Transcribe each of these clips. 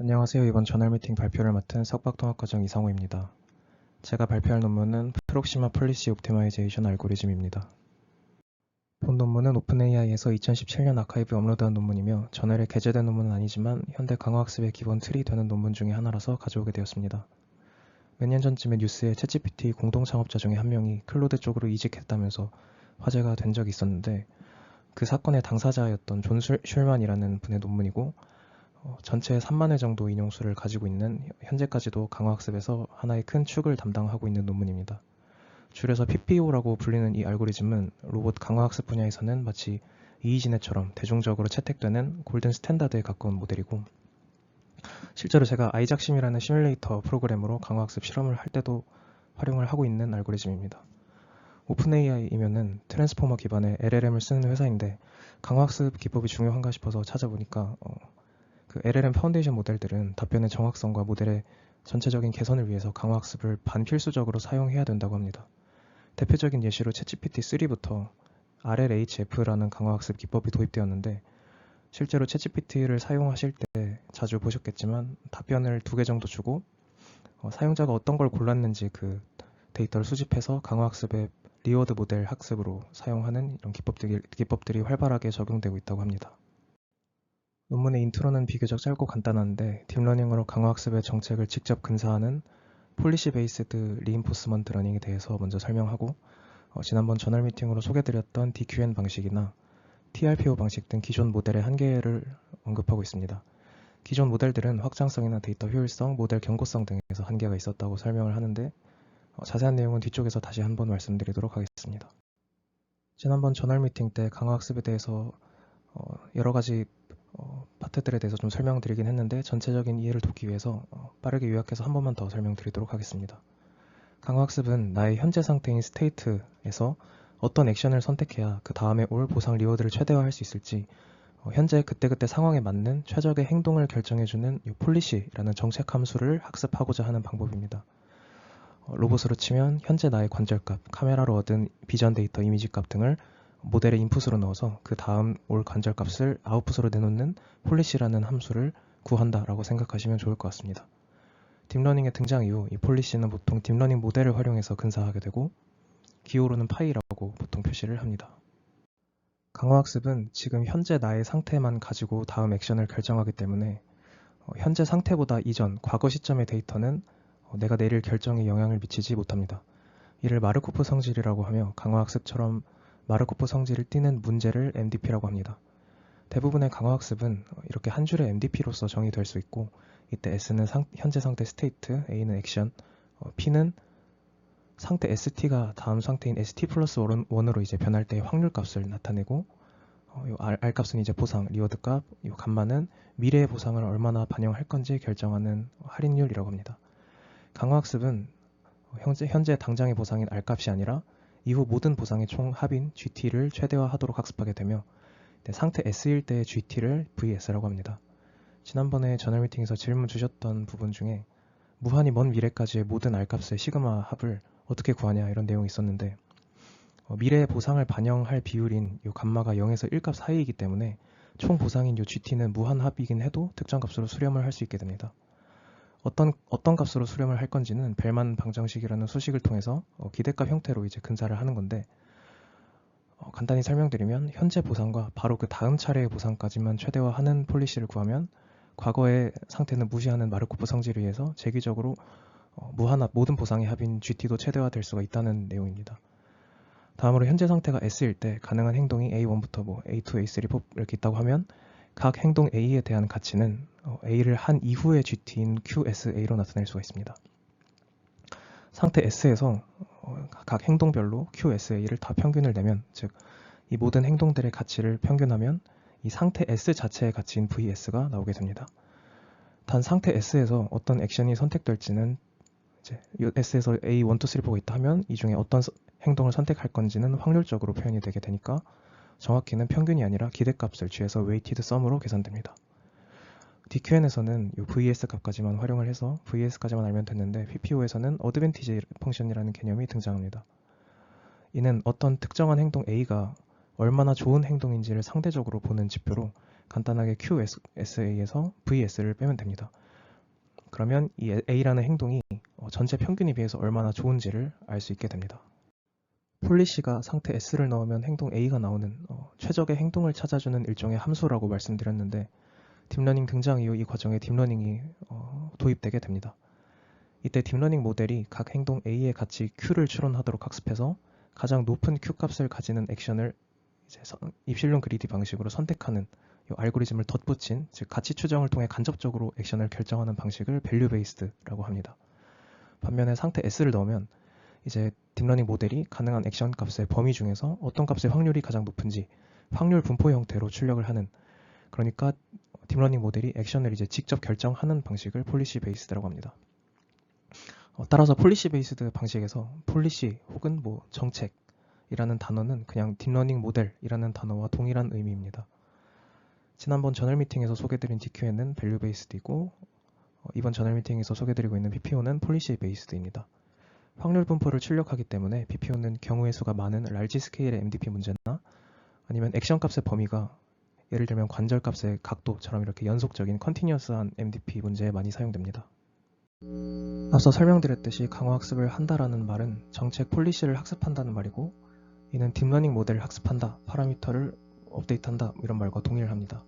안녕하세요. 이번 저널 미팅 발표를 맡은 석박통합과정 이상호입니다. 제가 발표할 논문은 프록시마 폴리시 옵티마이제이션 알고리즘입니다. 본 논문은 오픈AI에서 2017년 아카이브에 업로드한 논문이며 저널에 게재된 논문은 아니지만 현대 강화학습의 기본 틀이 되는 논문 중에 하나라서 가져오게 되었습니다. 몇 년 전쯤에 뉴스에 챗GPT 공동 창업자 중에 한 명이 클로드 쪽으로 이직했다면서 화제가 된 적이 있었는데 그 사건의 당사자였던 존 슐- 슐만이라는 분의 논문이고 어, 전체 3만 회 정도 인용수를 가지고 있는 현재까지도 강화학습에서 하나의 큰 축을 담당하고 있는 논문입니다. 줄여서 PPO라고 불리는 이 알고리즘은 로봇 강화학습 분야에서는 마치 이이지넷처럼 대중적으로 채택되는 골든 스탠다드에 가까운 모델이고 실제로 제가 아이작심이라는 시뮬레이터 프로그램으로 강화학습 실험을 할 때도 활용을 하고 있는 알고리즘입니다. 오픈AI이면은 트랜스포머 기반의 LLM을 쓰는 회사인데 강화학습 기법이 중요한가 싶어서 찾아보니까 어, 그 LLM 파운데이션 모델들은 답변의 정확성과 모델의 전체적인 개선을 위해서 강화학습을 반필수적으로 사용해야 된다고 합니다. 대표적인 예시로 챗GPT 3부터 RLHF라는 강화학습 기법이 도입되었는데 실제로 챗GPT를 사용하실 때 자주 보셨겠지만 답변을 두 개 정도 주고 어, 사용자가 어떤 걸 골랐는지 그 데이터를 수집해서 강화학습의 리워드 모델 학습으로 사용하는 이런 기법들이, 기법들이 활발하게 적용되고 있다고 합니다. 논문의 인트로는 비교적 짧고 간단한데 딥러닝으로 강화학습의 정책을 직접 근사하는 폴리시 베이스드 리인포스먼트 러닝에 대해서 먼저 설명하고 어, 지난번 저널 미팅으로 소개드렸던 DQN 방식이나 TRPO 방식 등 기존 모델의 한계를 언급하고 있습니다. 기존 모델들은 확장성이나 데이터 효율성, 모델 경고성 등에서 한계가 있었다고 설명을 하는데 어, 자세한 내용은 뒤쪽에서 다시 한번 말씀드리도록 하겠습니다. 지난번 저널 미팅 때 강화학습에 대해서 어, 여러 가지 어, 파트들에 대해서 좀 설명드리긴 했는데 전체적인 이해를 돕기 위해서 어, 빠르게 요약해서 한 번만 더 설명드리도록 하겠습니다. 강화학습은 나의 현재 상태인 스테이트에서 어떤 액션을 선택해야 그 다음에 올 보상 리워드를 최대화할 수 있을지 어, 현재 그때그때 상황에 맞는 최적의 행동을 결정해주는 이 폴리시라는 정책 함수를 학습하고자 하는 방법입니다. 어, 로봇으로 치면 현재 나의 관절값, 카메라로 얻은 비전 데이터, 이미지 값 등을 모델의 인풋으로 넣어서 그 다음 올 관절값을 아웃풋으로 내놓는 폴리시라는 함수를 구한다라고 생각하시면 좋을 것 같습니다. 딥러닝의 등장 이후 이 폴리시는 보통 딥러닝 모델을 활용해서 근사하게 되고 기호로는 파이라고 보통 표시를 합니다. 강화학습은 지금 현재 나의 상태만 가지고 다음 액션을 결정하기 때문에 어, 현재 상태보다 이전, 과거 시점의 데이터는 어, 내가 내릴 결정에 영향을 미치지 못합니다. 이를 마르코프 성질이라고 하며 강화학습처럼 마르코프 성질을 띠는 문제를 MDP라고 합니다. 대부분의 강화학습은 어, 이렇게 한 줄의 MDP로서 정의될 수 있고 이때 S는 상- 현재 상태 스테이트, A는 액션, 어, P는 상태 ST가 다음 상태인 ST 플러스 1으로 이제 변할 때의 확률 값을 나타내고 어, 요 R, R 값은 이제 보상, 리워드 값, 요 감마는 미래의 보상을 얼마나 반영할 건지 결정하는 할인율이라고 합니다. 강화학습은 어, 현재, 현재 당장의 보상인 R 값이 아니라 이후 모든 보상의 총 합인 GT를 최대화하도록 학습하게 되며 네, 상태 S일 때의 GT를 VS라고 합니다. 지난번에 저널 미팅에서 질문 주셨던 부분 중에 무한히 먼 미래까지의 모든 R 값의 시그마 합을 어떻게 구하냐 이런 내용이 있었는데 어, 미래의 보상을 반영할 비율인 이 감마가 0에서 1값 사이이기 때문에 총 보상인 이 GT는 무한 합이긴 해도 특정 값으로 수렴을 할 수 있게 됩니다. 어떤 어떤 값으로 수렴을 할 건지는 벨만 방정식이라는 수식을 통해서 어, 기대값 형태로 이제 근사를 하는 건데 어, 간단히 설명드리면 현재 보상과 바로 그 다음 차례의 보상까지만 최대화하는 폴리시를 구하면 과거의 상태는 무시하는 마르코프 성질에 의해서 재기적으로 어, 무한합 모든 보상의 합인 GT도 최대화될 수가 있다는 내용입니다. 다음으로 현재 상태가 S일 때 가능한 행동이 A1부터 뭐 A2, A3, 4 이렇게 있다고 하면 각 행동 A에 대한 가치는 어, A를 한 이후의 GT인 QSA로 나타낼 수가 있습니다. 상태 S에서 어, 각 행동별로 QSA를 다 평균을 내면 즉 이 모든 행동들의 가치를 평균하면 이 상태 S 자체의 가치인 VS가 나오게 됩니다. 단 상태 S에서 어떤 액션이 선택될지는 이제 이 S에서 A 1, 2, 3, 4가 있다 하면 이 중에 어떤 서- 행동을 선택할 건지는 확률적으로 표현이 되게 되니까 정확히는 평균이 아니라 기대값을 취해서 웨이티드 썸으로 계산됩니다. DQN에서는 이 VS 값까지만 활용을 해서 VS까지만 알면 됐는데 PPO에서는 어드밴티지 펑션이라는 개념이 등장합니다. 이는 어떤 특정한 행동 A가 얼마나 좋은 행동인지를 상대적으로 보는 지표로 간단하게 QSA에서 VS를 빼면 됩니다. 그러면 이 A라는 행동이 어, 전체 평균에 비해서 얼마나 좋은지를 알 수 있게 됩니다. 폴리시가 상태 S를 넣으면 행동 A가 나오는 어, 최적의 행동을 찾아주는 일종의 함수라고 말씀드렸는데 딥러닝 등장 이후 이 과정에 딥러닝이 어, 도입되게 됩니다. 이때 딥러닝 모델이 각 행동 A의 가치 Q를 추론하도록 학습해서 가장 높은 Q 값을 가지는 액션을 이제 선- 입실론 그리디 방식으로 선택하는 이 알고리즘을 덧붙인 즉 가치 추정을 통해 간접적으로 액션을 결정하는 방식을 밸류 베이스드라고 합니다. 반면에 상태 S를 넣으면 이제 딥러닝 모델이 가능한 액션 값의 범위 중에서 어떤 값의 확률이 가장 높은지 확률 분포 형태로 출력을 하는 그러니까 딥러닝 모델이 액션을 이제 직접 결정하는 방식을 폴리시 베이스드라고 합니다. 어, 따라서 폴리시 베이스드 방식에서 폴리시 혹은 뭐 정책이라는 단어는 그냥 딥러닝 모델이라는 단어와 동일한 의미입니다. 지난번 저널 미팅에서 소개드린 DQN은 밸류 베이스드이고 어, 이번 저널 미팅에서 소개드리고 있는 PPO는 폴리시 베이스드입니다. 확률 분포를 출력하기 때문에 PPO는 경우의 수가 많은 large 스케일의 MDP 문제나 아니면 액션 값의 범위가 예를 들면 관절 값의 각도처럼 이렇게 연속적인 컨티뉴어스한 MDP 문제에 많이 사용됩니다. 앞서 설명드렸듯이 강화학습을 한다라는 말은 정책 폴리시를 학습한다는 말이고 이는 딥러닝 모델을 학습한다, 파라미터를 업데이트한다 이런 말과 동일합니다.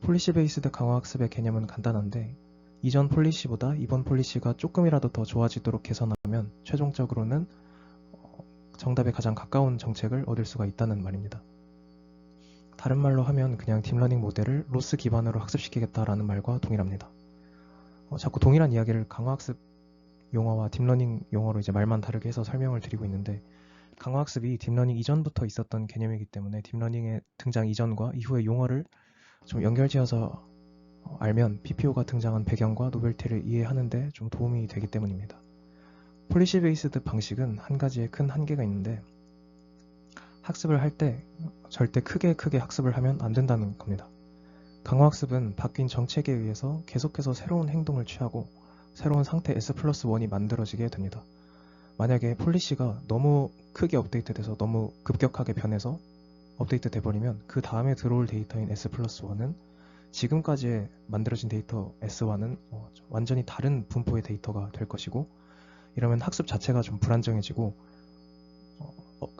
폴리시 베이스드 강화학습의 개념은 간단한데 이전 폴리시보다 이번 폴리시가 조금이라도 더 좋아지도록 개선하면 최종적으로는 어, 정답에 가장 가까운 정책을 얻을 수가 있다는 말입니다. 다른 말로 하면 그냥 딥러닝 모델을 로스 기반으로 학습시키겠다라는 말과 동일합니다. 어, 자꾸 동일한 이야기를 강화학습 용어와 딥러닝 용어로 이제 말만 다르게 해서 설명을 드리고 있는데 강화학습이 딥러닝 이전부터 있었던 개념이기 때문에 딥러닝의 등장 이전과 이후의 용어를 좀 연결지어서 어, 알면 PPO가 등장한 배경과 노벨티를 이해하는데 좀 도움이 되기 때문입니다. 폴리시 베이스드 방식은 한 가지의 큰 한계가 있는데 학습을 할 때 절대 크게 크게 학습을 하면 안 된다는 겁니다. 강화학습은 바뀐 정책에 의해서 계속해서 새로운 행동을 취하고 새로운 상태 S 플러스 1이 만들어지게 됩니다. 만약에 폴리시가 너무 크게 업데이트돼서 너무 급격하게 변해서 업데이트 돼버리면 그 다음에 들어올 데이터인 S 플러스 1은 지금까지 만들어진 데이터 S와는 어, 좀 완전히 다른 분포의 데이터가 될 것이고 이러면 학습 자체가 좀 불안정해지고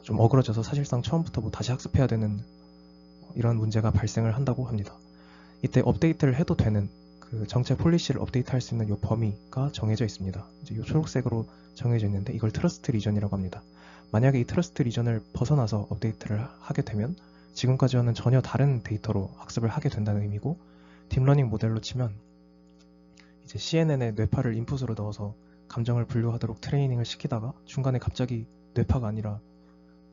좀 어그러져서 사실상 처음부터 뭐 다시 학습해야 되는 이런 문제가 발생을 한다고 합니다. 이때 업데이트를 해도 되는 그 정책 폴리시를 업데이트할 수 있는 이 범위가 정해져 있습니다. 이제 이 초록색으로 정해져 있는데 이걸 트러스트 리전이라고 합니다. 만약에 이 트러스트 리전을 벗어나서 업데이트를 하게 되면 지금까지와는 전혀 다른 데이터로 학습을 하게 된다는 의미고 딥러닝 모델로 치면 이제 CNN에 뇌파를 인풋으로 넣어서 감정을 분류하도록 트레이닝을 시키다가 중간에 갑자기 뇌파가 아니라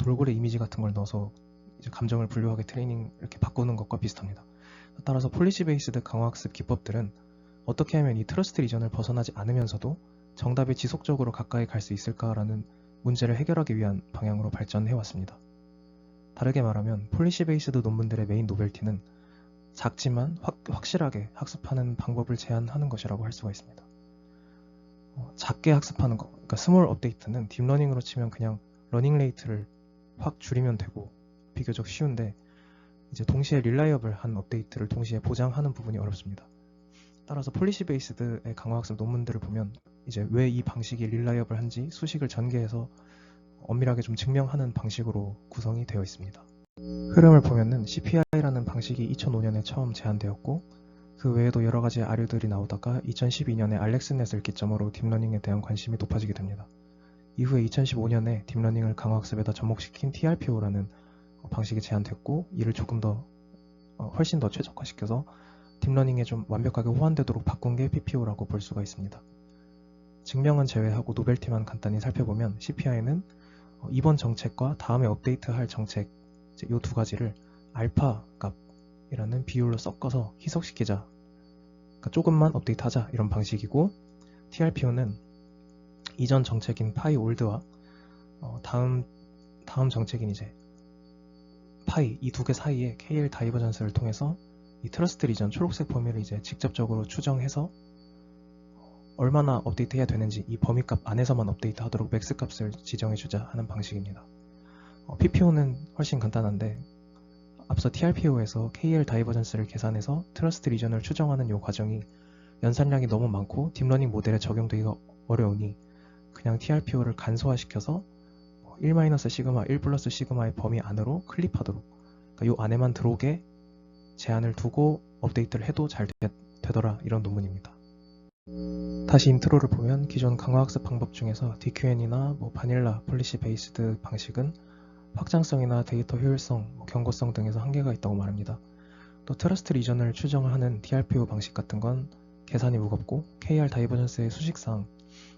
돌고래 이미지 같은 걸 넣어서 감정을 분류하게 트레이닝 이렇게 바꾸는 것과 비슷합니다. 따라서 폴리시 베이스드 강화학습 기법들은 어떻게 하면 이 트러스트 리전을 벗어나지 않으면서도 정답에 지속적으로 가까이 갈 수 있을까라는 문제를 해결하기 위한 방향으로 발전해 왔습니다. 다르게 말하면 폴리시 베이스드 논문들의 메인 노벨티는 작지만 확, 확실하게 학습하는 방법을 제안하는 것이라고 할 수가 있습니다. 어, 작게 학습하는 것, 그러니까 스몰 업데이트는 딥러닝으로 치면 그냥 러닝 레이트를 확 줄이면 되고 비교적 쉬운데 이제 동시에 릴라이어블한 업데이트를 동시에 보장하는 부분이 어렵습니다. 따라서 폴리시 베이스드의 강화학습 논문들을 보면 이제 왜 이 방식이 릴라이어블한지 수식을 전개해서 엄밀하게 좀 증명하는 방식으로 구성이 되어 있습니다. 흐름을 보면은 CPI라는 방식이 2005년에 처음 제안되었고 그 외에도 여러 가지 아류들이 나오다가 2012년에 알렉스넷을 기점으로 딥러닝에 대한 관심이 높아지게 됩니다. 이후에 2015년에 딥러닝을 강화학습에다 접목시킨 TRPO라는 방식이 제안됐고 이를 조금 더 어, 훨씬 더 최적화시켜서 딥러닝에 좀 완벽하게 호환되도록 바꾼 게 PPO라고 볼 수가 있습니다. 증명은 제외하고 노벨티만 간단히 살펴보면 CPI는 어, 이번 정책과 다음에 업데이트할 정책 이 두 가지를 알파 값이라는 비율로 섞어서 희석시키자. 그러니까 조금만 업데이트하자 이런 방식이고 TRPO는 이전 정책인 파이 올드와 어, 다음 다음 정책인 이제 파이 이 두 개 사이에 KL 다이버전스를 통해서 이 트러스트 리전 초록색 범위를 이제 직접적으로 추정해서 얼마나 업데이트해야 되는지 이 범위값 안에서만 업데이트하도록 맥스 값을 지정해주자 하는 방식입니다. 어, PPO는 훨씬 간단한데 앞서 TRPO에서 KL 다이버전스를 계산해서 트러스트 리전을 추정하는 이 과정이 연산량이 너무 많고 딥러닝 모델에 적용되기가 어려우니 그냥 TRPO를 간소화시켜서 1 시그마, 1 플러스 시그마의 범위 안으로 클립하도록 그러니까 요 안에만 들어오게 제한을 두고 업데이트를 해도 잘 되, 되더라 이런 논문입니다. 다시 인트로를 보면 기존 강화학습 방법 중에서 DQN이나 뭐 바닐라, 폴리시 베이스드 방식은 확장성이나 데이터 효율성, 뭐 경고성 등에서 한계가 있다고 말합니다. 또 트러스트 리전을 추정하는 DRPO 방식 같은 건 계산이 무겁고 KR 다이버전스의 수식상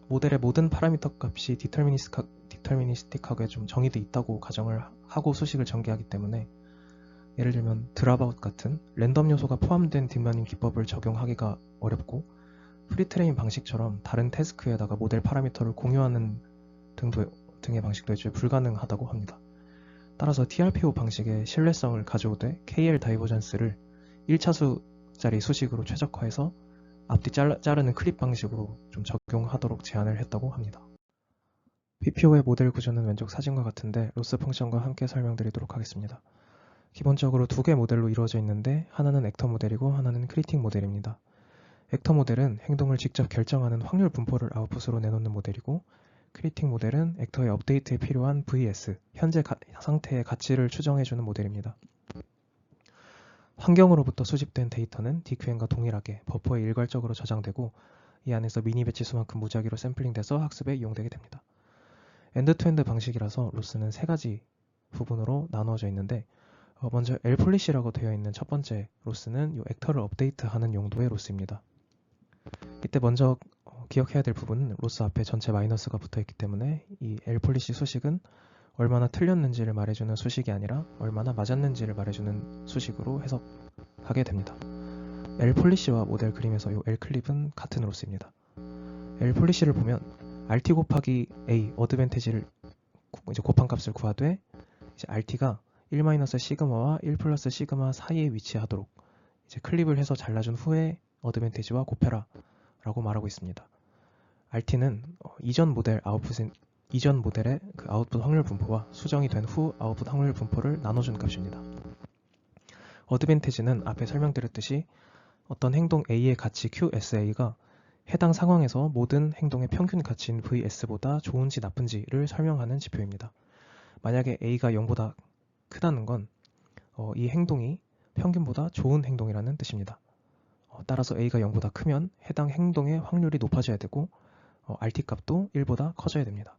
모델의 모든 파라미터 값이 디터미니스틱하게 좀 정의돼 있다고 가정을 하고 수식을 전개하기 때문에 예를 들면 드랍아웃 같은 랜덤 요소가 포함된 딥러닝 기법을 적용하기가 어렵고 프리트레인 방식처럼 다른 태스크에다가 모델 파라미터를 공유하는 등도, 등의 방식도 애초에 불가능하다고 합니다. 따라서 TRPO 방식의 신뢰성을 가져오되 KL 다이버전스를 1차수짜리 수식으로 최적화해서 앞뒤 자르는 클립 방식으로 좀 적용하도록 제안을 했다고 합니다. PPO의 모델 구조는 왼쪽 사진과 같은데 로스 펑션과 함께 설명드리도록 하겠습니다. 기본적으로 두 개 모델로 이루어져 있는데 하나는 액터 모델이고 하나는 크리틱 모델입니다. 액터 모델은 행동을 직접 결정하는 확률 분포를 아웃풋으로 내놓는 모델이고 크리틱 모델은 액터의 업데이트에 필요한 VS, 현재 가, 상태의 가치를 추정해주는 모델입니다. 환경으로부터 수집된 데이터는 DQN과 동일하게 버퍼에 일괄적으로 저장되고 이 안에서 미니 배치 수만큼 무작위로 샘플링돼서 학습에 이용되게 됩니다. 엔드투엔드 방식이라서 로스는 세 가지 부분으로 나누어져 있는데 어, 먼저 L폴리시라고 되어 있는 첫 번째 로스는 이 액터를 업데이트하는 용도의 로스입니다. 이때 먼저 어, 기억해야 될 부분은 로스 앞에 전체 마이너스가 붙어 있기 때문에 이 L폴리시 수식은 얼마나 틀렸는지를 말해주는 수식이 아니라 얼마나 맞았는지를 말해주는 수식으로 해석하게 됩니다. L폴리시와 모델 그림에서 이 L클립은 같은 로스입니다. L폴리시를 보면 RT 곱하기 A 어드밴티지를 이제 곱한 값을 구하되 이제 RT가 1 시그마와 1 플러스 시그마 사이에 위치하도록 이제 클립을 해서 잘라준 후에 어드밴티지와 곱해라 라고 말하고 있습니다. RT는 어, 이전 모델 아웃풋인 이전 모델의 그 아웃풋 확률 분포와 수정이 된 후 아웃풋 확률 분포를 나눠준 값입니다. 어드밴티지는 앞에 설명드렸듯이 어떤 행동 A의 가치 QSA가 해당 상황에서 모든 행동의 평균 가치인 VS보다 좋은지 나쁜지를 설명하는 지표입니다. 만약에 A가 0보다 크다는 건이 어, 행동이 평균보다 좋은 행동이라는 뜻입니다. 어, 따라서 a가 0보다 크면 해당 행동의 확률이 높아져야 되고 어, rt 값도 1보다 커져야 됩니다.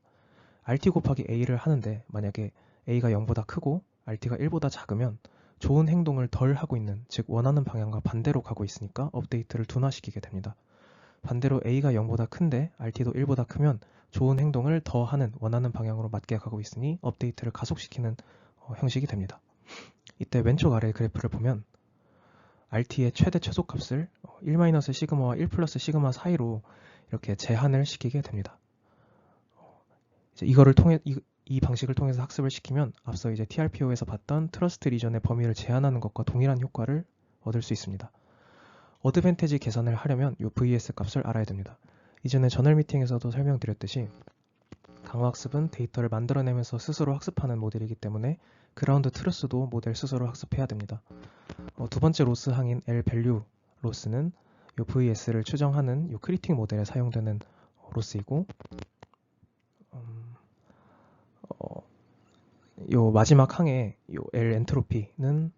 Rt 곱하기 a를 하는데 만약에 a가 0보다 크고 rt가 1보다 작으면 좋은 행동을 덜 하고 있는 즉 원하는 방향과 반대로 가고 있으니까 업데이트를 둔화시키게 됩니다. 반대로 a가 0보다 큰데 rt도 1보다 크면 좋은 행동을 더 하는 원하는 방향으로 맞게 가고 있으니 업데이트를 가속시키는 어, 형식이 됩니다. 이때 왼쪽 아래 그래프를 보면 RT의 최대 최소값을 1 시그마와 1 플러스 시그마 사이로 이렇게 제한을 시키게 됩니다. 이거를 통해 이, 이, 방식을 통해서 학습을 시키면 앞서 이제 TRPO에서 봤던 트러스트 리전의 범위를 제한하는 것과 동일한 효과를 얻을 수 있습니다. 어드밴티지 계산을 하려면 이 VS 값을 알아야 됩니다. 이전에 저널 미팅에서도 설명드렸듯이 강화학습은 데이터를 만들어내면서 스스로 학습하는 모델이기 때문에 그라운드 트루스도 모델 스스로 학습해야 됩니다. 어, 두 번째 로스 항인 L 밸류 로스는 요 VS를 추정하는 요 크리틱 모델에 사용되는 로스이고 음, 어, 요 마지막 항의 요 L 엔트로피는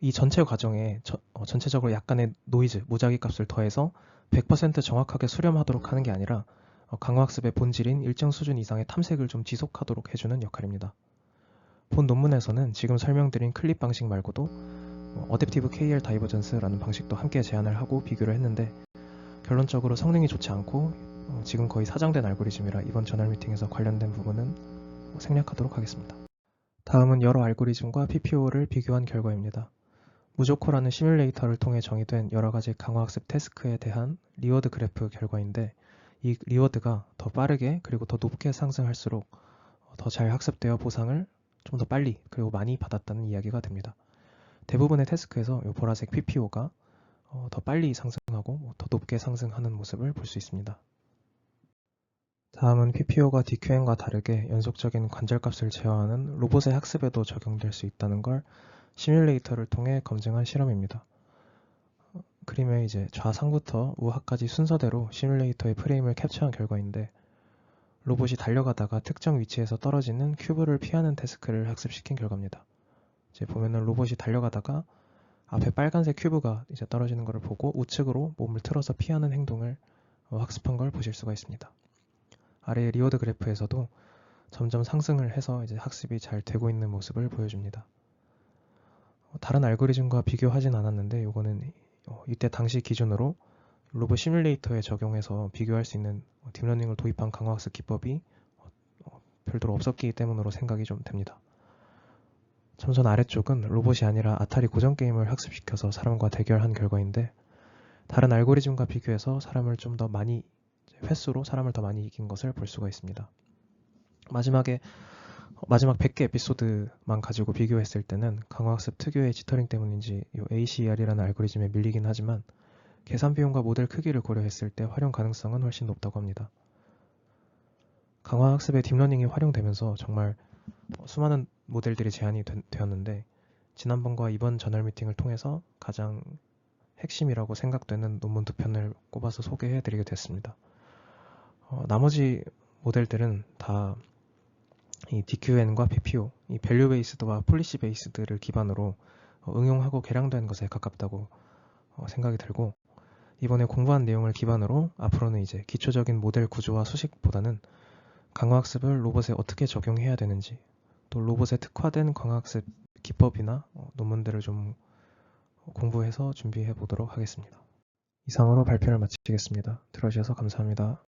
이 전체 과정에 저, 어, 전체적으로 약간의 노이즈, 무작위 값을 더해서 100% 정확하게 수렴하도록 하는 게 아니라 어, 강화학습의 본질인 일정 수준 이상의 탐색을 좀 지속하도록 해주는 역할입니다. 본 논문에서는 지금 설명드린 클립 방식 말고도 어댑티브 KL 다이버전스라는 방식도 함께 제안을 하고 비교를 했는데 결론적으로 성능이 좋지 않고 어, 지금 거의 사장된 알고리즘이라 이번 저널 미팅에서 관련된 부분은 생략하도록 하겠습니다. 다음은 여러 알고리즘과 PPO를 비교한 결과입니다. 무조코라는 시뮬레이터를 통해 정의된 여러 가지 강화학습 태스크에 대한 리워드 그래프 결과인데 이 리워드가 더 빠르게 그리고 더 높게 상승할수록 더 잘 학습되어 보상을 좀 더 빨리 그리고 많이 받았다는 이야기가 됩니다. 대부분의 태스크에서 이 보라색 PPO가 어, 더 빨리 상승하고 뭐더 높게 상승하는 모습을 볼 수 있습니다. 다음은 PPO가 DQN과 다르게 연속적인 관절값을 제어하는 로봇의 학습에도 적용될 수 있다는 걸 시뮬레이터를 통해 검증한 실험입니다. 그림의 이제 좌상부터 우하까지 순서대로 시뮬레이터의 프레임을 캡처한 결과인데 로봇이 달려가다가 특정 위치에서 떨어지는 큐브를 피하는 태스크를 학습시킨 결과입니다. 이제 보면은 로봇이 달려가다가 앞에 빨간색 큐브가 이제 떨어지는 것을 보고 우측으로 몸을 틀어서 피하는 행동을 어, 학습한 걸 보실 수가 있습니다. 아래의 리워드 그래프에서도 점점 상승을 해서 이제 학습이 잘 되고 있는 모습을 보여줍니다. 어, 다른 알고리즘과 비교하진 않았는데 이거는 어, 이때 당시 기준으로 로봇 시뮬레이터에 적용해서 비교할 수 있는 어, 딥러닝을 도입한 강화학습 기법이 별도로 없었기 때문으로 생각이 좀 됩니다. 점선 아래쪽은 로봇이 아니라 아타리 고전 게임을 학습시켜서 사람과 대결한 결과인데 다른 알고리즘과 비교해서 사람을 좀 더 많이 횟수로 사람을 더 많이 이긴 것을 볼 수가 있습니다. 마지막에 어, 마지막 100개 에피소드만 가지고 비교했을 때는 강화학습 특유의 지터링 때문인지 이 ACER이라는 알고리즘에 밀리긴 하지만 계산 비용과 모델 크기를 고려했을 때 활용 가능성은 훨씬 높다고 합니다. 강화학습의 딥러닝이 활용되면서 정말 어, 수많은 모델들이 제안이 된- 되었는데 지난번과 이번 저널 미팅을 통해서 가장 핵심이라고 생각되는 논문 두 편을 꼽아서 소개해 드리게 됐습니다. 어, 나머지 모델들은 다 이 DQN과 PPO, 이 밸류 베이스드와 폴리시 베이스드를 기반으로 어, 응용하고 개량된 것에 가깝다고 어, 생각이 들고 이번에 공부한 내용을 기반으로 앞으로는 이제 기초적인 모델 구조와 수식보다는 강화학습을 로봇에 어떻게 적용해야 되는지 또 로봇에 특화된 강화학습 기법이나 어, 논문들을 좀 공부해서 준비해 보도록 하겠습니다. 이상으로 발표를 마치겠습니다. 들어주셔서 감사합니다.